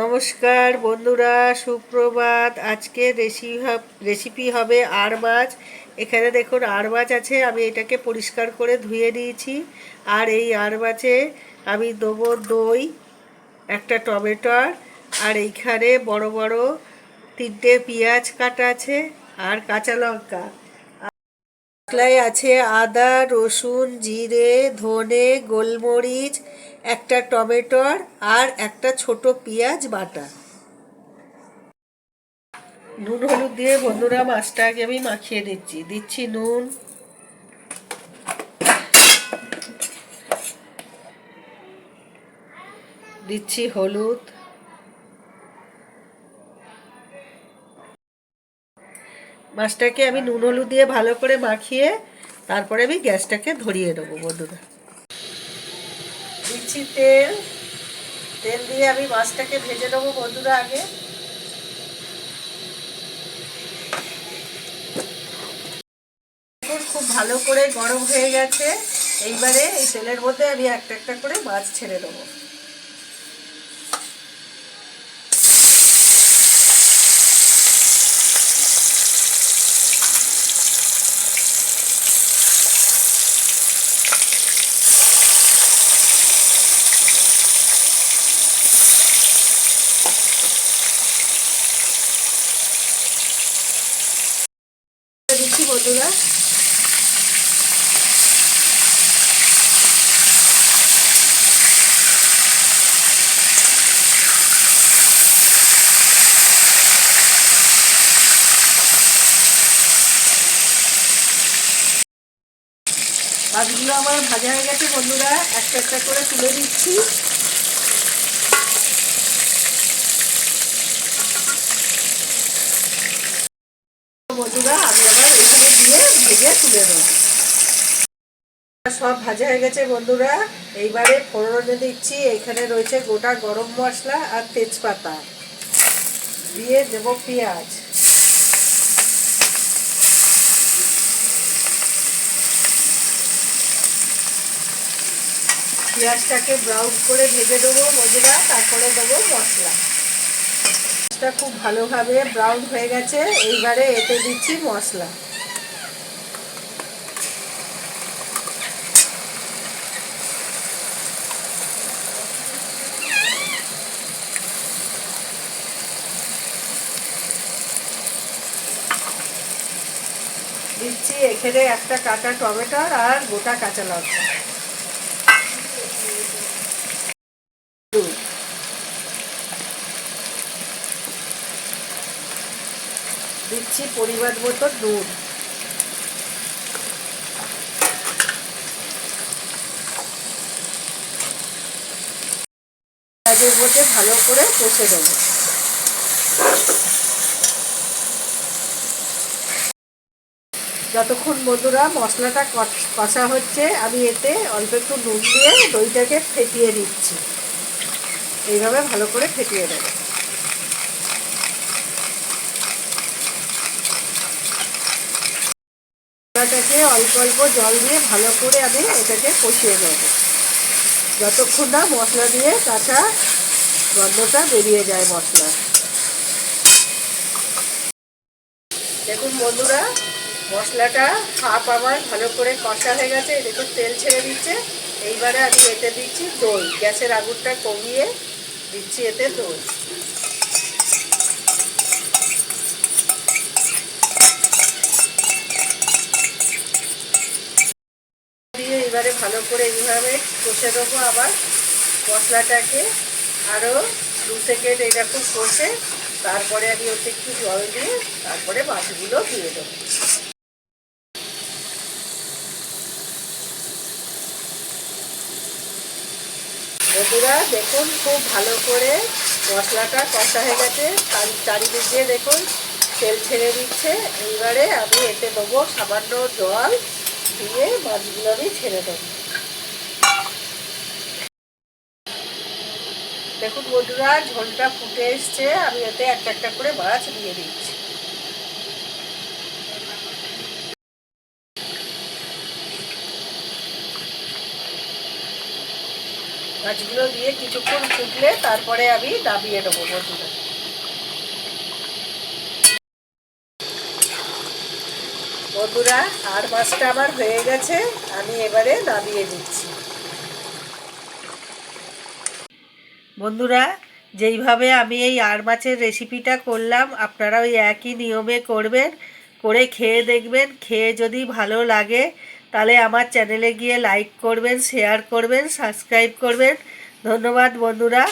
নমস্কার বন্ধুরা, সুপ্রভাত। আজকে রেসিপি হবে আর মাছ। এখানে দেখুন, আর মাছ আছে, আমি এটাকে পরিষ্কার করে ধুয়ে দিয়েছি আর এই আর মাছে আমি দেবো দই, একটা টমেটোর আর এইখানে বড় বড় তিনটে পেঁয়াজ কাটা আছে, আর কাঁচা লঙ্কা। মশলায় আছে আদা, রসুন, জিরে, ধনে, গোলমরিচ, একটা টমেটোর আর একটা ছোট পেঁয়াজ বাটা। নুন হলুদ দিয়ে বন্ধুরা মাছটাকে আমি মাখিয়ে দিচ্ছি দিচ্ছি নুন। দিচ্ছি হলুদ। মাছটাকে আমি নুন হলুদ দিয়ে ভালো করে মাখিয়ে তারপরে আমি গ্যাসটাকে ধরিয়ে দেবো বন্ধুরা। দিচ্ছি তেল। তেল দিয়ে আমি মাছটাকে ভেজে নেব বন্ধুরা আগে। খুব ভালো করে গরম হয়ে গেছে। এইবারে এই তেলের মধ্যে আমি একটা একটা করে মাছ ছেড়ে দেবো দিচ্ছি বন্ধুরা মাছগুলো আমার ভাজা হয়ে গেছে, বন্ধুরা, একটা একটা করে তুলে দিচ্ছি বন্ধুরা, আমি আবার এগুলো দিয়ে ভেজে তুলে দেবো সব ভাজা হয়ে গেছে, বন্ধুরা। এইবারে ফোড়নে দিচ্ছি। এখানে রয়েছে গোটা গরম মশলা আর তেজপাতা। দিয়ে দেবো পেঁয়াজ। পেঁয়াজটাকে ব্রাউন করে ভেজে দেবো বন্ধুরা তারপরে দেবো মশলা। মাছটা খুব ভালোভাবে ব্রাউন হয়ে গেছে, এইবারে এতে দিচ্ছি মশলা। দিচ্ছি এখানে একটা কাঁচা টমেটোর আর গোটা কাঁচা লঙ্কা। দিচ্ছি পরিবার মতো মধ্যে ভালো করে কষে দেবো যতক্ষণ বন্ধুরা মশলাটা কষা হচ্ছে, আমি এতে অল্প একটু নুন দিয়ে দইটাকে ফেটিয়ে দিচ্ছি এইভাবে ভালো করে ফেটিয়ে দেবো মশলাটাকে অল্প অল্প জল দিয়ে ভালো করে আমি এটাকে কষিয়ে নেব। যতক্ষণ না মশলা দিয়ে কাঁচা গন্ধটা বেরিয়ে যায় মশলা দেখুন বন্ধুরা মশলাটা হাফ আমার ভালো করে কষা হয়ে গেছে দেখুন, তেল ছেড়ে দিচ্ছে। এইবারে আমি এতে দিচ্ছি দই। গ্যাসের আগুনটা কমিয়ে দিচ্ছি এতে দই। দিয়ে এবারে ভালো করে এইভাবে কষে দেবো আবার। মশলাটাকে আরও দু সেকেন্ড এরকম কষে, তারপরে আমি ওতে একটু জল দিয়ে তারপরে মাছগুলো দিয়ে দেবো। বন্ধুরা, দেখুন, খুব ভালো করে মশলাটা কষা হয়ে গেছে। চারিদিক দিয়ে দেখুন, তেল ছেড়ে দিচ্ছে। এইবারে আমি এতে দেবো সামান্য জল দিয়ে মাছগুলো আমি ছেড়ে দেবো। দেখুন বন্ধুরা, ঝোলটা ফুটে এসছে। আমি এতে একটা একটা করে মাছ দিয়ে দিচ্ছি। মাছগুলো দিয়ে কিছুক্ষণ ফুটলে তারপরে আমি নামিয়ে নেব বন্ধুরা বন্ধুরা, আর মাছটা আমার হয়ে গেছে, আমি এবারে নামিয়ে দিচ্ছি। বন্ধুরা, যেইভাবে আমি এই আর মাছের রেসিপিটা করলাম আপনারা ওই একই নিয়মে করবেন, করে খেয়ে দেখবেন, খেয়ে যদি ভালো লাগে তাহলে আমার চ্যানেলে গিয়ে লাইক করবেন শেয়ার করবেন সাবস্ক্রাইব করবেন। ধন্যবাদ বন্ধুরা।